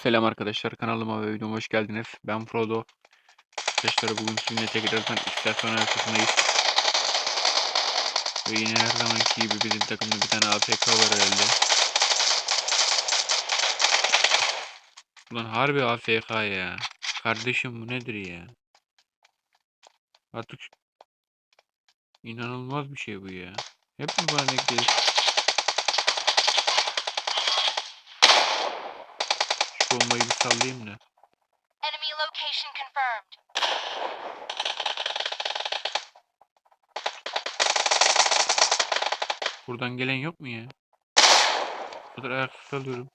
Selam arkadaşlar kanalıma ve videoma hoş geldiniz. Ben Frodo. Arkadaşlar bugün sizinle tekrardan istasyon haritasındayız. Ve yine her zamanki gibi bizim takımda bir tane AFK var herhalde. Ulan harbi AFK ya. Kardeşim bu nedir ya? Artık inanılmaz bir şey bu ya. Hep mi bana denk gelir? Bombayı bir sallayayım da. Enemy location confirmed. Buradan gelen yok mu ya? Bu kadar ayaksız kalıyorum.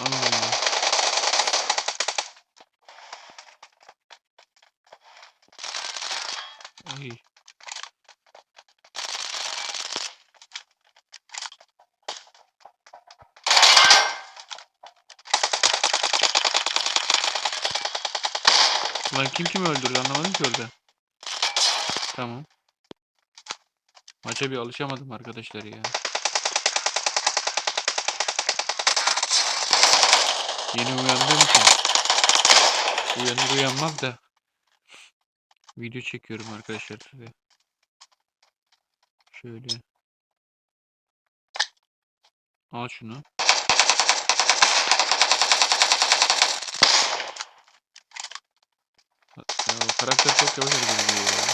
Allah Allah. Ay. Ulan kim kimi öldürdü anlamadım ki orada. Tamam. Maça bir alışamadım arkadaşlar ya. Yeni uyandığım için. Uyanır uyanmaz da. Video çekiyorum arkadaşlar size. Şöyle. Al şunu. Ya karakter çok yavaş hareket ya.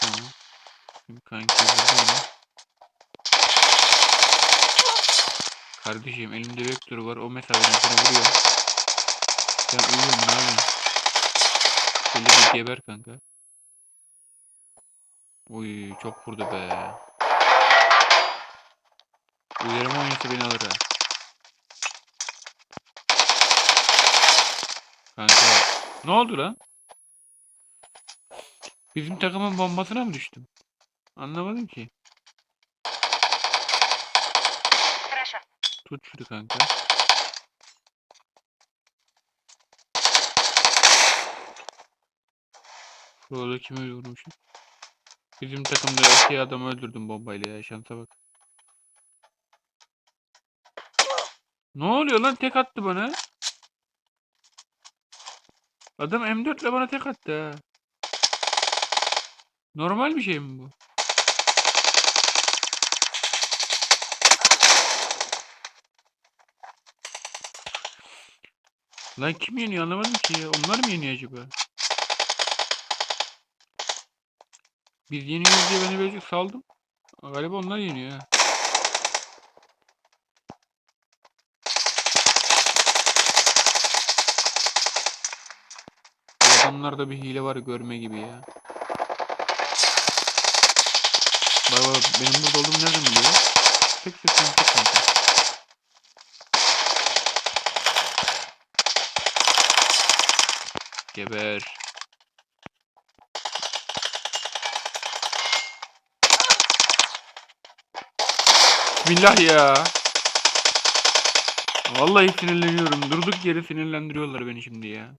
Tamam. Şimdi kanki onu. Kardeşim elimde vektör var. O mesafeden seni vuruyor. Sen uyuyorsun yapıyorsun? Şöyle bir geber kanka. Uy çok vurdu be. Uyarım oynasa beni alır ha. Kanka. Ne oldu lan? Bizim takımın bombasına mı düştüm? Anlamadım ki. Tut şunu kanka. Şurada kimi vurmuşum? Bizim takımda iki adam öldürdüm bombayla ya şansa bak. Ne oluyor lan tek attı bana. Adam M4 ile bana tek attı ha. Normal bir şey mi bu? Lan kim yeniyor anlamadım ki. Onlar mı yeniyor acaba? Biz yeniyoruz diye beni birazcık saldım. Galiba onlar yeniyor ha. Adamlarda bir hile var görme gibi ya. Bak bak benim burada olduğumu nereden biliyor? Tek sesim tek kanka. Geber. Bismillah ya. Vallahi sinirleniyorum. Durduk yere sinirlendiriyorlar beni şimdi ya.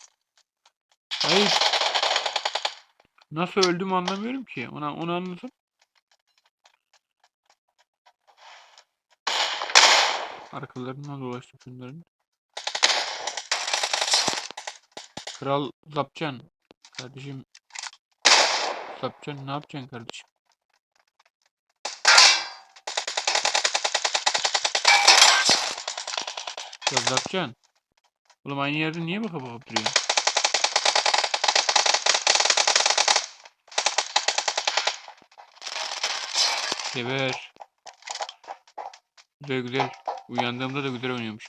Hayır. Nasıl öldüm anlamıyorum ki. Ona onu anlasın. Arkalarından dolaştım şunların. Kral Zapcan. Kardeşim. Zapcan ne yapacaksın kardeşim? Ya Zapcan. Oğlum aynı yerde niye bakıp bakıp duruyorsun? Geber. Güzel güzel. Uyandığımda da güzel oynuyormuş.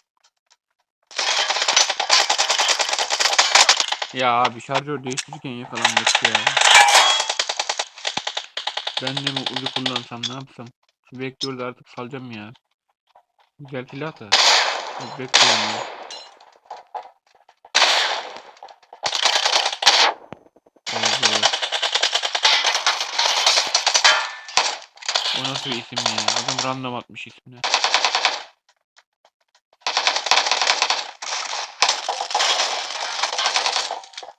Ya abi şarjör değiştirirken yakalandık ya. Ben de mi ucu kullansam ne yapsam? De artık salacağım ya. Güzel silah da. Bekliyorum ya. kötü isim ya. Adam random atmış ismini.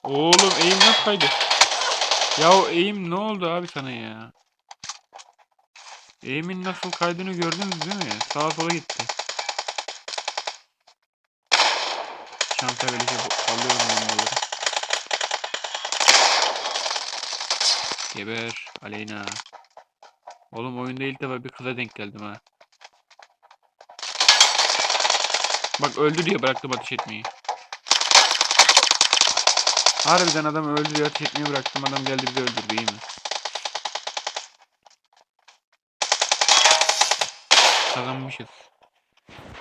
Oğlum eğim nasıl kaydı? Ya eğim ne oldu abi sana ya? Eğimin nasıl kaydığını gördünüz değil mi? Sağa sola gitti. Çanta böylece şey, alıyorum bombaları. Geber Aleyna. Oğlum oyunda ilk defa bir kıza denk geldim ha. Bak öldü diye bıraktım ateş etmeyi. Harbiden adam öldü diye ateş etmeyi bıraktım. Adam geldi bizi öldürdü iyi mi? Kazanmışız.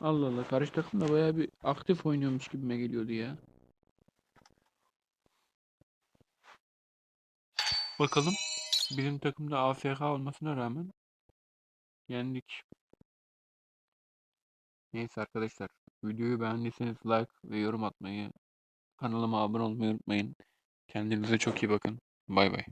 Allah Allah karşı takım da bayağı bir aktif oynuyormuş gibime geliyordu ya. Bakalım. Bizim takımda AFK olmasına rağmen yendik. Neyse arkadaşlar. Videoyu beğendiyseniz like ve yorum atmayı, kanalıma abone olmayı unutmayın. Kendinize çok iyi bakın. Bay bay.